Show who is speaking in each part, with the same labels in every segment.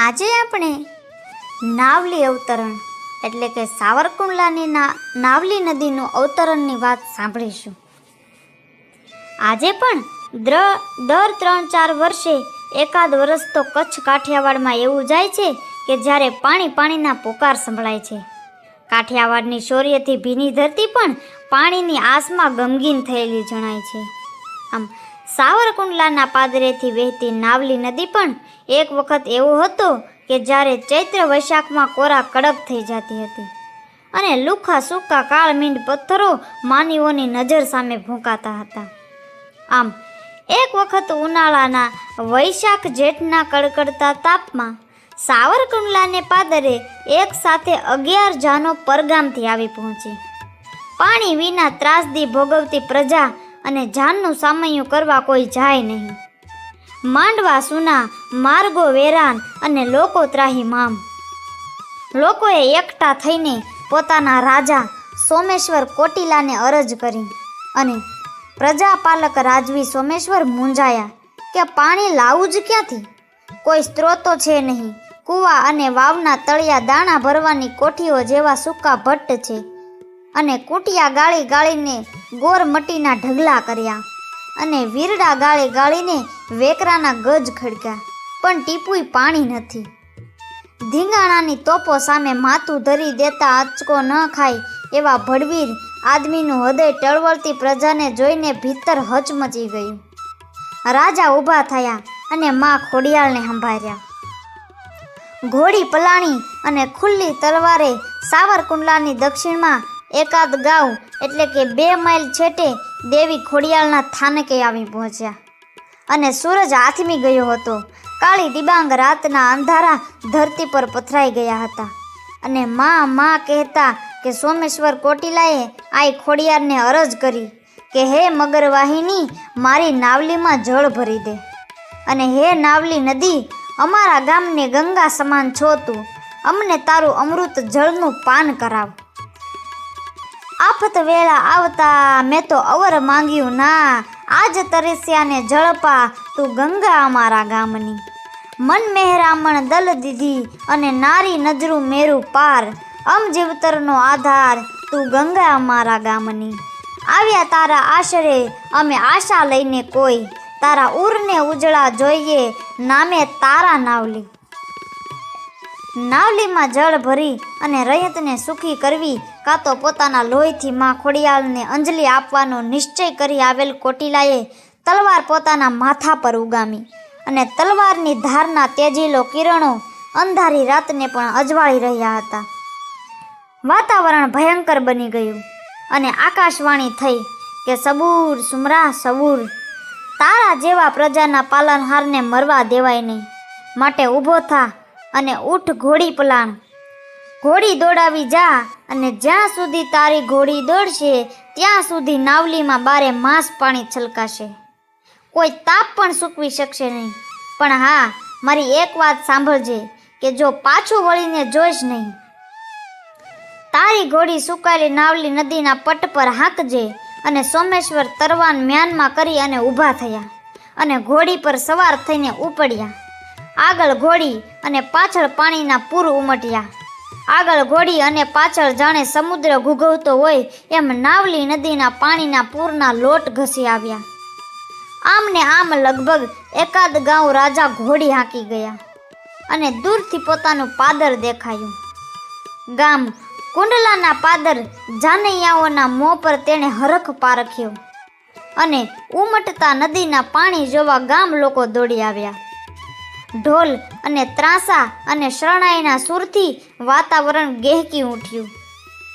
Speaker 1: આજે આપણે નાવલી અવતરણ, એટલે કે સાવરકુંડલાની નાવલી નદીનું અવતરણની વાત સાંભળીશું. આજે પણ દ્ર ત્રણ ચાર વર્ષે એકાદ વર્ષ તો કચ્છ કાઠિયાવાડમાં એવું જાય છે કે જ્યારે પાણી પાણીના પોકાર સંભળાય છે. કાઠિયાવાડની શૌર્યથી ભીની ધરતી પણ પાણીની આસમાં ગમગીન થયેલી જણાય છે. આમ સાવરકુંડલાના પાદરેથી વહેતી નાવલી નદી પણ એક વખત એવો હતો કે જ્યારે ચૈત્ર વૈશાખમાં કોરા કડક થઈ જતી હતી. અને લુખા સૂકા કાળમીંડ પથ્થરો માનવીઓની નજર સામે ભૂંકાતા હતા. આમ, એક વખત ઉનાળાના વૈશાખ જેઠના કડકડતા તાપમાં સાવરકુંડલાને પાદરે એક સાથે અગિયાર જાનો પરગામથી આવી પહોંચી. પાણી વિના ત્રાસદી ભોગવતી પ્રજા અને જાનનું સામયું કરવા કોઈ જાય નહીં. માંડવા સુના માર્ગો વેરાન અને લોકો ત્રાહી મામ. લોકોએ એકઠા થઈને પોતાના રાજા સોમેશ્વર કોટિલાને અરજ કરી અને પ્રજાપાલક રાજવી સોમેશ્વર મૂંઝાયા કે પાણી લાવું જ ક્યાંથી? કોઈ સ્ત્રોતો છે નહીં. કૂવા અને વાવના તળિયા દાણા ભરવાની કોઠીઓ જેવા સૂકા ભટ્ટ છે અને કૂટિયા ગાળી ગાળીને ગોર મટીના ઢગલા કર્યા અને વીરડા ગાળે ગાળીને વેકરાના ગજ ખડક્યા. પણ ટીપુય પાણી નથી. ધીંગાણાની તોપો સામે માથું ધરી દેતા આંચકો ન ખાય એવા ભડવીર આદમીનું હૃદય ટળવળતી પ્રજાને જોઈને ભીતર હચમચી ગયું. રાજા ઊભા થયા અને માં ખોડિયાળને સંભાળ્યા. ઘોડી પલાણી અને ખુલ્લી તલવારે સાવરકુંડલાની દક્ષિણમાં એકાદ ગાંવ એટલે કે બે માઇલ છેટે દેવી ખોડિયાળના થાનકે આવી પહોંચ્યા. અને સૂરજ આથમી ગયો હતો. કાળી ડિબાંગ રાતના અંધારા ધરતી પર પથરાઈ ગયા હતા. અને માં માં કહેતા કે સોમેશ્વર કોટિલાએ આઈ ખોડિયારને અરજ કરી કે હે મગરવાહિની, મારી નાવલીમાં જળ ભરી દે. અને હે નાવલી નદી, અમારા ગામને ગંગા સમાન છો તું. અમને તારું અમૃત જળનું પાન કરાવ. આફત વેળા આવતા મેં તો અવર માંગ્યું ના. આજ તરસ્યાને જળપા તું ગંગા અમારા ગામની. મન મહેરામણ દલ દીધી અને નારી નજરું મેરું પાર. અમ જીવતરનો આધાર, તું ગંગા અમારા ગામની. આવ્યા તારા આશરે, અમે આશા લઈને કોઈ. તારા ઉરને ઉજળા જોઈએ, નામે તારા નાવલી. નાવલીમાં જળ ભરી અને રયતને સુખી કરવી કાં તો પોતાના લોહીથી માં ખોડિયાળને અંજલિ આપવાનો નિશ્ચય કરી આવેલ કોટિલાએ તલવાર પોતાના માથા પર ઉગામી અને તલવારની ધારના તેજીલો કિરણો અંધારી રાતને પણ અજવાળી રહ્યા હતા. વાતાવરણ ભયંકર બની ગયું અને આકાશવાણી થઈ કે સબૂર, સુમરા, સબૂર, તારા જેવા પ્રજાના પાલનહારને મરવા દેવાય નહીં. માટે ઊભો થા અને ઊઠ ઘોડી પલાણ. ઘોડી દોડાવી જા અને જ્યાં સુધી તારી ઘોડી દોડશે, ત્યાં સુધી નાવલીમાં બારે માસ પાણી છલકાશે. કોઈ તાપ પણ સૂકવી શકશે નહીં. પણ હા, મારી એક વાત સાંભળજે કે જો પાછું વળીને જોઈશ નહીં. તારી ઘોડી સુકાયેલી નાવલી નદીના પટ પર હાંકજે અને સોમેશ્વર તરવાન મ્યાનમાં કરી અને ઊભા થયા અને ઘોડી પર સવાર થઈને ઉપડ્યા. આગળ ઘોડી અને પાછળ પાણીના પૂર ઉમટ્યા. આગળ ઘોડી અને પાછળ જાણે સમુદ્ર ઘૂઘવતો હોય એમ નાવલી નદીના પાણીના પૂરના લોટ ઘસી આવ્યા. આમ ને આમ લગભગ એકાદ ગાંવ રાજા ઘોડી હાંકી ગયા અને દૂરથી પોતાનું પાદર દેખાયું. ગામ કુંડલાના પાદર જાનૈયાઓના મોં પર તેણે હરખ પારખ્યો અને ઉમટતા નદીના પાણી જોવા ગામ લોકો દોડી આવ્યા. ઢોલ અને ત્રાસા અને શરણાઈના સુરથી વાતાવરણ ગહેકી ઉઠ્યું.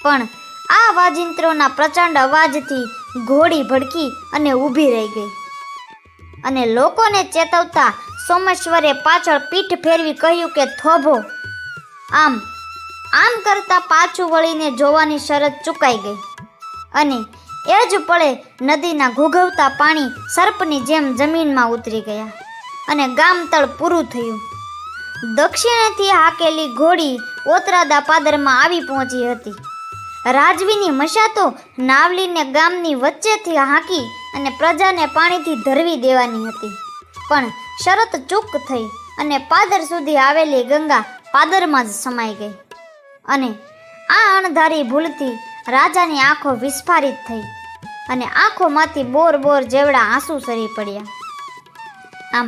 Speaker 1: પણ આ વાજિંત્રોના પ્રચંડ અવાજથી ઘોડી ભડકી અને ઊભી રહી ગઈ. અને લોકોને ચેતવતા સોમેશ્વરે પાછળ પીઠ ફેરવી કહ્યું કે, થોભો, આમ આમ કરતા પાછું વળીને જોવાની શરત ચૂકાઈ ગઈ. અને એ જ પળે નદીના ઘૂઘવતા પાણી સર્પની જેમ જમીનમાં ઉતરી ગયા. અને ગામતળ પૂરું થયું. દક્ષિણેથી હાકેલી ઘોડી ઓતરાદા પાદરમાં આવી પહોંચી હતી. રાજવીની મશાતો નાવલીને ગામની વચ્ચેથી હાંકી અને પ્રજાને પાણીથી ધરવી દેવાની હતી. પણ શરત ચૂક થઈ અને પાદર સુધી આવેલી ગંગા પાદરમાં જ સમાઈ ગઈ. અને આ અણધારી ભૂલથી રાજાની આંખો વિસ્ફારિત થઈ અને આંખોમાંથી બોર બોર જેવડા આંસુ સરી પડ્યા. આમ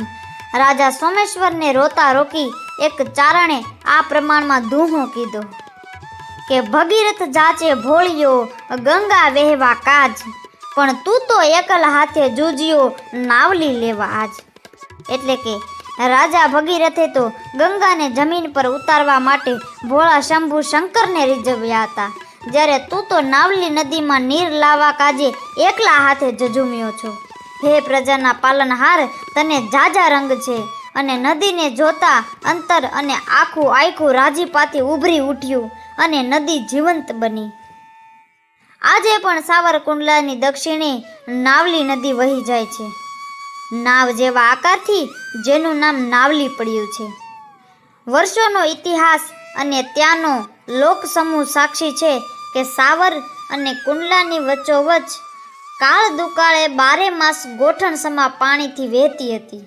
Speaker 1: રાજા સોમેશ્વરને રોતા રોકી એક ચારણે આ પ્રમાણમાં દૂહો કીધો કે, ભગીરથ જાચે ભોળિયો, ગંગા વહેવા કાજ. પણ તું તો એકલ હાથે જૂજ્યો નાવલી લેવા આજ. એટલે કે, રાજા ભગીરથે તો ગંગાને જમીન પર ઉતારવા માટે ભોળા શંભુ શંકરને રીઝવ્યા હતા. જ્યારે તું તો નાવલી નદીમાં નીર લાવવા કાજે એકલા હાથે જજુમ્યો છો. હે પ્રજાના પાલનહાર તને જાજા રંગ છે અને નદીને જોતા અંતર અને આખું આખું રાજીપાથી ઉભરી ઉઠ્યું અને નદી જીવંત બની. આજે પણ સાવરકુંડલાની દક્ષિણે નાવલી નદી વહી જાય છે. નાવ જેવા આકારથી જેનું નામ નાવલી પડ્યું છે. વર્ષોનો ઇતિહાસ અને ત્યાંનો લોક સમૂહ સાક્ષી છે કે સાવર અને કુંડલાની વચ્ચોવચ્ચ કાળ દુકાળે બારે માસ ગોઠણ સમા પાણીથી વહેતી હતી.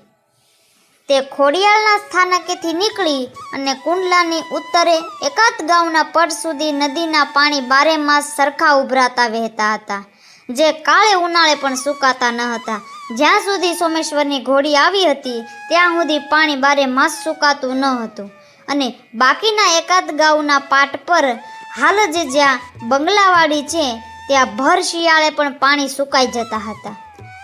Speaker 1: તે ખોડિયાળના સ્થાનકેથી નીકળી અને કુંડલાની ઉત્તરે એકાદ ગામના પડ સુધી નદીના પાણી બારે માસ સરખા ઉભરાતા વહેતા હતા, જે કાળે ઉનાળે પણ સુકાતા ન હતા. જ્યાં સુધી સોમેશ્વરની ઘોડી આવી હતી, ત્યાં સુધી પાણી બારે માસ સુકાતું ન હતું. અને બાકીના એકાદ ગાઉના પાટ પર હાલ જ જ્યાં બંગલાવાડી છે ત્યાં ભર શિયાળે પણ પાણી સુકાઈ જતા હતા.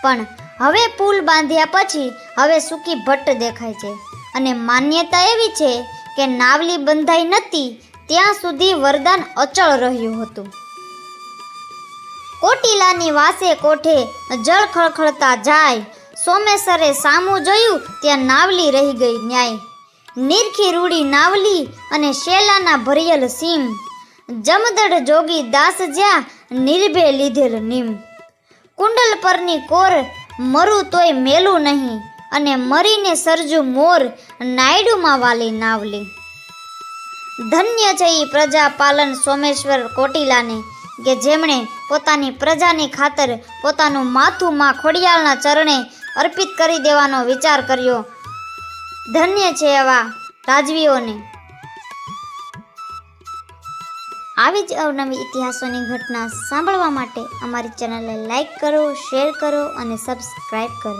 Speaker 1: પણ હવે પુલ બાંધ્યા પછી હવે સૂકી ભટ્ટ દેખાય છે. અને માન્યતા એવી છે કે નાવલી બંધાઈ નથી ત્યાં સુધી વરદાન અચળ રહ્યું હતું. કોટીલાની વાસે કોઠે જળ ખળખળતા જાય સોમેશ્વરે સામું જોયું ત્યાં નાવલી રહી ગઈ ન્યાય. નીરખી રૂડી નાવલી અને શેલાના ભરિયલ સીમ. જમદડ જોગી દાસ જ્યાં નિર્ભે લીધેલ નીમ. કુંડલ પરની કોર મરું તોય મેલું નહીં અને મરીને સરજુ મોર નાયડુમાં વાલી નાવલી. ધન્ય છે એ પ્રજા પાલન સોમેશ્વર કોટિલાને કે જેમણે પોતાની પ્રજાની ખાતર પોતાનું માથું માં ખોડિયાળના ચરણે અર્પિત કરી દેવાનો વિચાર કર્યો. ધન્ય છે એવા રાજવીઓને. આવી જ અવનવી ઇતિહાસોની ઘટના સાંભળવા માટે અમારી ચેનલને લાઇક કરો, શેર કરો અને સબસ્ક્રાઈબ કરો.